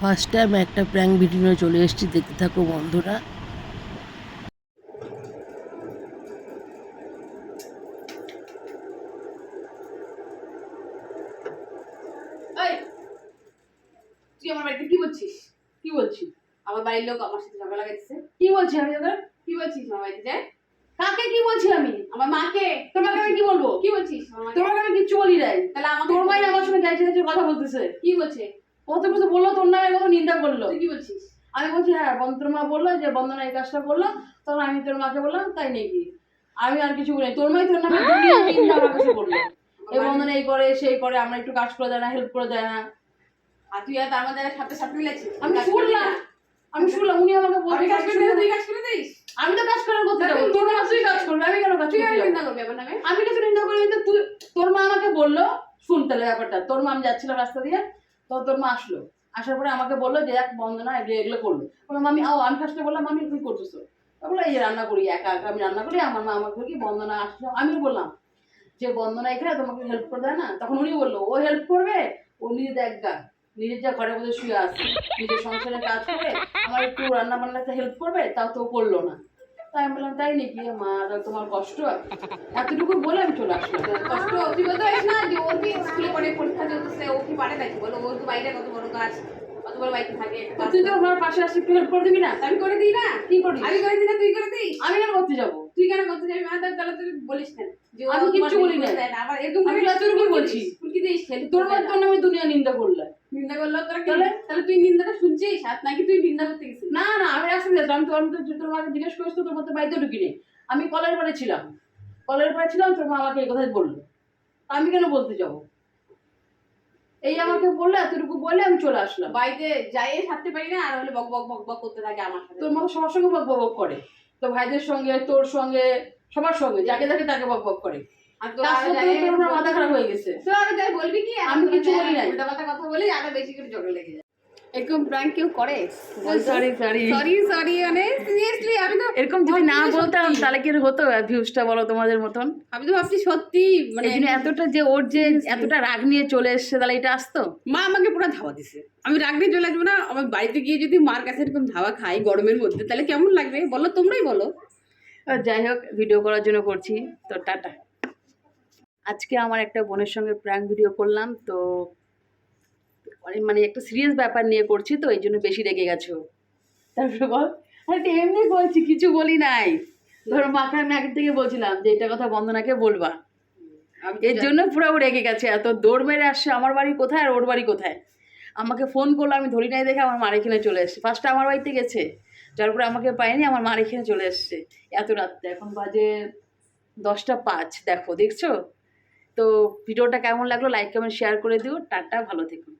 First time একটা prank video নিয়ে চলে এসেছি দেখতে থাকো বন্ধুরা। তুই আমার বাড়িতে কি বলছিস? কি বলছিস? আমার বাড়ির লোক আমার সাথে ঝগড়া লাগাইছে কি বলছি আমি তোকে কি বলছিস আমার বাড়িতে যায় কাকে কি বলছি আমি? আমার মাকে? তোমাকে আমি কি বলব? কি বলছিস তোমাকে আমি কিচ্ছু বলি নাই। তাহলে আমার তোর মাই আমার সঙ্গে যাইছে কথা বলতেছে। কি বলছে? কত কিছু বলল তোর নামে কত নিন্দা করল। কি বলছিস? আমি বলছি হ্যাঁ বন্ধ মা বলল যে বন্দনা এই কাজটা করল তখন আমি তোর মাকে বললাম তাই নাকি আমি আর কিছু বলি তোর মাই তোর নামে নিন্দা আমার কাছে করল এই বন্ধনা এই করে সেই করে আমরা একটু কাজ করে দেয় না হেল্প করে দেয় না। আর তুই আর তার মধ্যে সাথে সাথে মিলেছিস আমি শুনলাম। আমি শুনলাম উনি আমাকে বলতে আমি কাজ করে তুই কাজ করে দিস? আমি তো কাজ করার করতে যাব তোর মা তুই কাজ করবি আমি কেন কাজ যাব? চিন্তা করবি আমার নামে? আমি কিছু নিন্দা করি তুই তোর মা আমাকে বলল শুন তাহলে ব্যাপারটা। তোর মা আমি যাচ্ছিলাম রাস্তা দিয়ে তো তোর মা আসলো। আসার পরে আমাকে বলল যে এক বন্দনা, এগুলো এগুলো করল বললাম, আমি ও আমি ফার্স্টে বললাম আমি তুই করতেছো। বলল, এই যে রান্না করি, একা একা আমি রান্না করি, আমার মা আমাকে কি, বন্দনা আসলো। আমি বললাম, যে বন্দনা এখানে তোমাকে হেল্প করে দেয় না? তখন উনি বলল, ও হেল্প করবে? ও নিজে দেখ গা, নিজের যা ঘরের মধ্যে শুয়ে আছে, নিজের সংসারে কাজ করে, আমার একটু রান্না বান্নাতে হেল্প করবে, তাও তো করল না। তাই আমি বললাম, তাই নাকি, মা তোমার কষ্ট এতটুকু বলে আমি চলে আসলাম। কষ্ট তুই বলতে পারিস না যে ওর কি স্কুলে পড়ে পরীক্ষা চলতেছে ও কি পারে বলো ও তো বাইরে কত বড় কাজ কত বড় বাড়িতে থাকে? তুই তো আমার পাশে আসে একটু হেল্প করে দিবি না। আমি করে দিই না কি আমি করে দিই না তুই করে দিস। আমি কেন করতে যাব? তুই কেন করতে যাবি? না তাহলে তুই বলিস না। আমি কিচ্ছু বলি না। করে দেয় না। আবার এরকম আমি করে যতটুকু বলছি। ফুলকি দিস তোর মত তোর নামে দুনিয়া নিন্দা করলে নিন্দা করল তোরা তাহলে? তাহলে তুই নিন্দাটা শুনছিস? আর নাকি তুই নিন্দা করতে গেছিস? না না আমি যাচ্ছি আমি তো আমি তো তোর মাকে জিজ্ঞেস করিস তোর বাড়িতে ঢুকিনি আমি কলের পরে ছিলাম। কলের পরে ছিলাম তোর মা আমাকে এই কথাই বলল। আমি কেন বলতে যাব? এই আমাকে বলল এতটুকু বলে আমি চলে আসলাম। বাড়িতে যাই থাকতে পারি না আর হলে বক বক বক বক করতে থাকে আমার সাথে। তোর মা সবার সঙ্গে বক বক করে। তো ভাইদের সঙ্গে তোর সঙ্গে সবার সঙ্গে যাকে যাকে তাকে বক বক করে। মাথা খারাপ হয়ে গেছে। তো আর যাই বলবি কি? আমি কিছু বলি না কথা বলি আরও বেশি করে ঝগড়া লেগে যায়। এরকম প্র্যাঙ্ক কেউ করে? সরি সরি সরি সরি মানে সিরিয়াসলি আমি তো এরকম যদি না বলতাম তাহলে কি হতো ভিউজটা বলো তোমাদের মতন? আমি তো ভাবছি সত্যি মানে এতটা যে ওর যে এতটা রাগ নিয়ে চলে এসছে তাহলে এটা আসতো? মা আমাকে পুরো ধাওয়া দিছে। আমি রাগ নিয়ে চলে আসব না আমার বাড়িতে গিয়ে যদি মার কাছে এরকম ধাওয়া খাই গরমের মধ্যে তাহলে কেমন লাগবে? বলো তোমরাই বলো। যাই হোক ভিডিও করার জন্য করছি। তো টাটা। আজকে আমার একটা বোনের সঙ্গে প্র্যাঙ্ক ভিডিও করলাম তো অনেক মানে একটা সিরিয়াস ব্যাপার নিয়ে করছি তো এই জন্য বেশি রেগে গেছো। তারপরে বল আরে এমনি বলছি কিছু বলি নাই। ধরো মাকে আমি আগের থেকে বলছিলাম যে এটা কথা বন্দনাকে বলবা। এর জন্য পুরো ও রেগে গেছে এত দৌড় মেরে আসছে আমার বাড়ি কোথায় আর ওর বাড়ি কোথায়? আমাকে ফোন করল আমি ধরি নাই দেখে আমার মার এখানে চলে এসছে। ফার্স্টে আমার বাড়িতে গেছে যার পরে আমাকে পাইনি আমার মার এখানে চলে এসছে। এত রাত্রে এখন বাজে দশটা পাঁচ দেখো দেখছ? তো ভিডিওটা কেমন লাগল লাইক কমেন্ট শেয়ার করে দিও। টাটা ভালো থেকো।